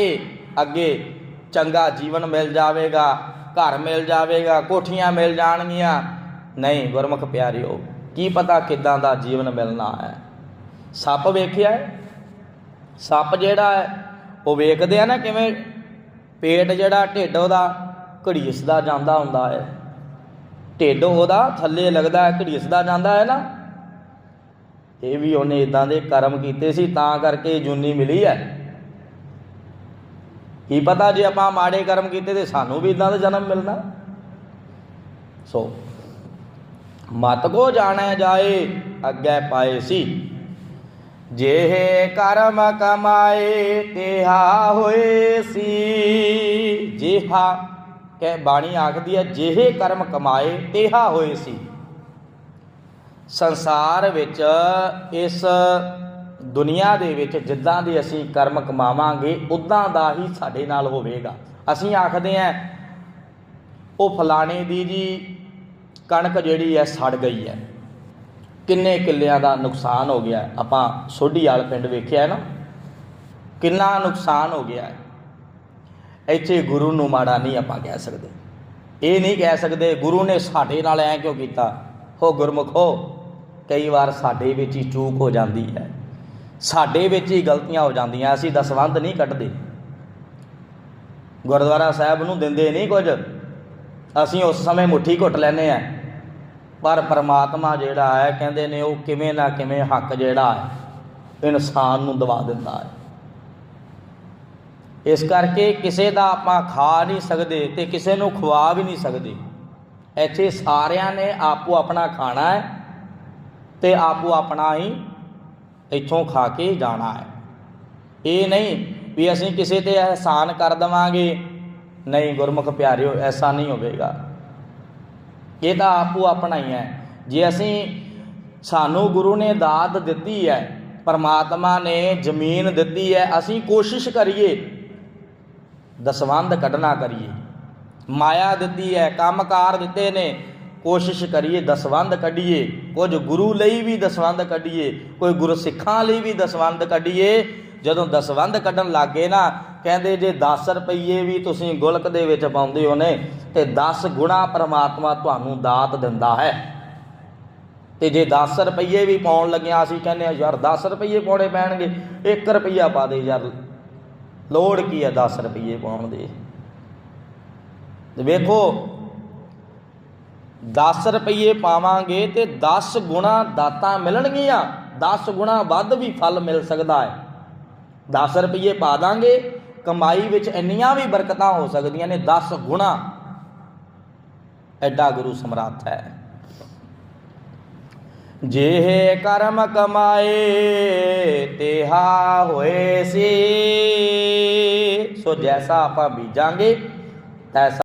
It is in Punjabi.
ਕਰਕੇ ਅੱਗੇ ਚੰਗਾ ਜੀਵਨ ਮਿਲ ਜਾਵੇਗਾ, ਘਰ ਮਿਲ ਜਾਵੇਗਾ, ਕੋਠੀਆਂ ਮਿਲ ਜਾਣਗੀਆਂ। ਨਹੀਂ ਗੁਰਮੁਖ ਪਿਆਰਿਓ, ਕੀ ਪਤਾ ਕਿਦਾਂ ਦਾ ਜੀਵਨ ਮਿਲਣਾ ਹੈ? ਸੱਪ ਵੇਖਿਆ ਸੱਪ ਜਿਹੜਾ ਹੈ, ਉਹ ਵੇਖਦੇ ਆ ਨਾ ਕਿਵੇਂ ਪੇਟ ਜਿਹੜਾ ਢਿੱਡ ਉਹਦਾ ਘੜੀਸਦਾ ਜਾਂਦਾ ਹੁੰਦਾ ਹੈ। ਢਿੱਡ ਉਹਦਾ ਥੱਲੇ ਲੱਗਦਾ ਹੈ ਘੜੀਸਦਾ ਜਾਂਦਾ ਹੈ ਨਾ। ਇਹ ਵੀ ਉਹਨੇ ਇਦਾਂ ਦੇ ਕਰਮ ਕੀਤੇ ਸੀ, ਤਾਂ ਕਰਕੇ ਇਹ ਜੁਨੀ ਮਿਲੀ ਹੈ। ਕੀ ਪਤਾ ਜੇ ਆਪਾਂ ਮਾੜੇ ਕਰਮ ਕੀਤੇ ਤੇ ਸਾਨੂੰ ਵੀ ਇਦਾਂ ਦਾ ਜਨਮ ਮਿਲਣਾ ਸੋ, ਮਤ ਕੋ ਜਾਣੈ ਜਾਏ, ਅੱਗੇ ਪਾਏ ਸੀ। ਜਿਹੇ ਕਰਮ ਕਮਾਏ, ਤੇਹਾ ਹੋਏ ਸੀ। ਜਿਹਾ ਕਿ ਬਾਣੀ ਆਖਦੀ ਹੈ, ਜਿਹੇ ਕਰਮ ਕਮਾਏ, ਤੇਹਾ ਹੋਏ ਸੀ। ਸੰਸਾਰ ਵਿੱਚ ਇਸ ਦੁਨੀਆ ਦੇ ਵਿੱਚ ਜਿੱਦਾਂ ਦੇ ਅਸੀਂ ਕਰਮ ਕਮਾਵਾਂਗੇ, ਉਦਾਂ ਦਾ ਹੀ ਸਾਡੇ ਨਾਲ ਹੋਵੇਗਾ। ਅਸੀਂ ਆਖਦੇ ਆਂ ਉਹ ਫਲਾਣੇ ਦੀ ਜੀ ਕਣਕ ਜਿਹੜੀ ਹੈ ਸੜ ਗਈ ਹੈ। ਕਿੰਨੇ ਕਿੱਲਿਆਂ ਦਾ ਨੁਕਸਾਨ ਹੋ ਗਿਆ। ਆਪਾਂ ਸੋਢੀ ਵਾਲ ਪਿੰਡ ਵੇਖਿਆ ਨਾ? ਕਿੰਨਾ ਨੁਕਸਾਨ ਹੋ ਗਿਆ ਇੱਥੇ ਗੁਰੂ ਨੂੰ ਮਾੜਾ ਨਹੀਂ ਆਪਾਂ ਕਹਿ ਸਕਦੇ। ਇਹ ਨਹੀਂ ਕਹਿ ਸਕਦੇ, ਗੁਰੂ ਨੇ ਸਾਡੇ ਨਾਲ ਐ ਕਿਉਂ ਕੀਤਾ? ਹੋ ਗੁਰਮੁਖੋ ਕਈ ਵਾਰ ਸਾਡੇ ਵਿੱਚ ਹੀ ਚੂਕ ਹੋ ਜਾਂਦੀ ਹੈ। ਸਾਡੇ ਵਿੱਚ ਹੀ ਗਲਤੀਆਂ ਹੋ ਜਾਂਦੀਆਂ, ਅਸੀਂ ਦਸਵੰਧ ਨਹੀਂ ਕੱਢਦੇ ਗੁਰਦੁਆਰਾ ਸਾਹਿਬ ਨੂੰ ਦਿੰਦੇ ਨਹੀਂ ਕੁਝ। ਅਸੀਂ ਉਸ ਸਮੇਂ ਮੁੱਠੀ ਘੁੱਟ ਲੈਨੇ ਆ ਪਰ ਪਰਮਾਤਮਾ ਜਿਹੜਾ ਹੈ, ਕਹਿੰਦੇ ਨੇ ਉਹ ਕਿਵੇਂ ਨਾ ਕਿਵੇਂ ਹੱਕ ਜਿਹੜਾ ਹੈ, ਇਨਸਾਨ ਨੂੰ ਦਵਾ ਦਿੰਦਾ ਹੈ। ਇਸ ਕਰਕੇ ਕਿਸੇ ਦਾ ਆਪਾਂ ਖਾ ਨਹੀਂ ਸਕਦੇ ਤੇ ਕਿਸੇ ਨੂੰ ਖਵਾ ਵੀ ਨਹੀਂ ਸਕਦੇ। ਇੱਥੇ ਸਾਰਿਆਂ ਨੇ ਆਪੋ ਆਪਣਾ ਖਾਣਾ ਹੈ ਤੇ ਆਪੋ ਆਪਣਾ ਹੀ ਇੱਥੋਂ ਖਾ ਕੇ ਜਾਣਾ ਹੈ। ਇਹ ਨਹੀਂ ਵੀ ਅਸੀਂ ਕਿਸੇ ਤੇ ਅਹਿਸਾਨ ਕਰ ਦਵਾਂਗੇ। ਨਹੀਂ ਗੁਰਮੁਖ ਪਿਆਰਿਓ, ਐਸਾ ਨਹੀਂ ਹੋਵੇਗਾ। ਇਹ ਤਾਂ ਆਪੋ ਆਪਣਾ ਹੀ ਹੈ। ਜੇ ਅਸੀਂ ਸਾਨੂੰ ਗੁਰੂ ਨੇ ਦਾਤ ਦਿੱਤੀ ਹੈ, ਪਰਮਾਤਮਾ ਨੇ ਜ਼ਮੀਨ ਦਿੱਤੀ ਹੈ, ਅਸੀਂ ਕੋਸ਼ਿਸ਼ ਕਰੀਏ, ਦਸਵੰਧ ਕੱਢਣਾ ਕਰੀਏ। ਮਾਇਆ ਦਿੱਤੀ ਹੈ, ਕੰਮਕਾਰ ਦਿੱਤੇ ਨੇ ਕੋਸ਼ਿਸ਼ ਕਰੀਏ ਦਸਵੰਧ ਕੱਢੀਏ, ਕੁਝ ਗੁਰੂ ਲਈ ਵੀ ਦਸਵੰਧ ਕੱਢੀਏ, ਕੋਈ ਗੁਰਸਿੱਖਾਂ ਲਈ ਵੀ ਦਸਵੰਧ ਕੱਢੀਏ। ਜਦੋਂ ਦਸਵੰਧ ਕੱਢਣ ਲੱਗੇ ਨਾ, ਕਹਿੰਦੇ ਜੇ 10 ਰੁਪਏ ਵੀ ਤੁਸੀਂ ਗੁਲਕ ਦੇ ਵਿੱਚ ਪਾਉਂਦੇ ਹੋ ਨੇ, ਤੇ 10 ਗੁਣਾ ਪਰਮਾਤਮਾ ਤੁਹਾਨੂੰ ਦਾਤ ਦਿੰਦਾ ਹੈ। ਤੇ ਜੇ 10 ਰੁਪਏ ਵੀ ਪਾਉਣ ਲੱਗਿਆ, ਅਸੀਂ ਕਹਿੰਦੇ ਆ ਯਾਰ 10 ਰੁਪਏ ਪਾਉਣੇ ਪੈਣਗੇ 1 ਰੁਪਿਆ ਪਾ ਦੇ ਯਾਰ। ਲੋੜ ਕੀ ਹੈ 10 ਰੁਪਏ ਪਾਉਣ ਦੇ? ਤੇ ਵੇਖੋ 10 ਰੁਪਏ ਪਾਵਾਂਗੇ ਤੇ 10 ਗੁਣਾ ਦਾਤਾਂ ਮਿਲਣਗੀਆਂ। 10 ਗੁਣਾ ਵੱਧ ਵੀ ਫਲ ਮਿਲ ਸਕਦਾ ਹੈ। 10 ਰੁਪਏ ਪਾ ਦਾਂਗੇ, ਕਮਾਈ ਵਿੱਚ ਇੰਨੀਆਂ ਵੀ ਬਰਕਤਾਂ ਹੋ ਸਕਦੀਆਂ ਨੇ 10 ਗੁਣਾ। ਐਡਾ ਗੁਰੂ ਸਮਰੱਥ ਹੈ। ਜਿਹੇ ਕਰਮ ਕਮਾਏ, ਤੇਹਾ ਹੋਏ ਸੀ, ਸੋ ਜੈਸਾ ਆਪਾਂ ਬੀਜਾਂਗੇ, ਤੈਸਾ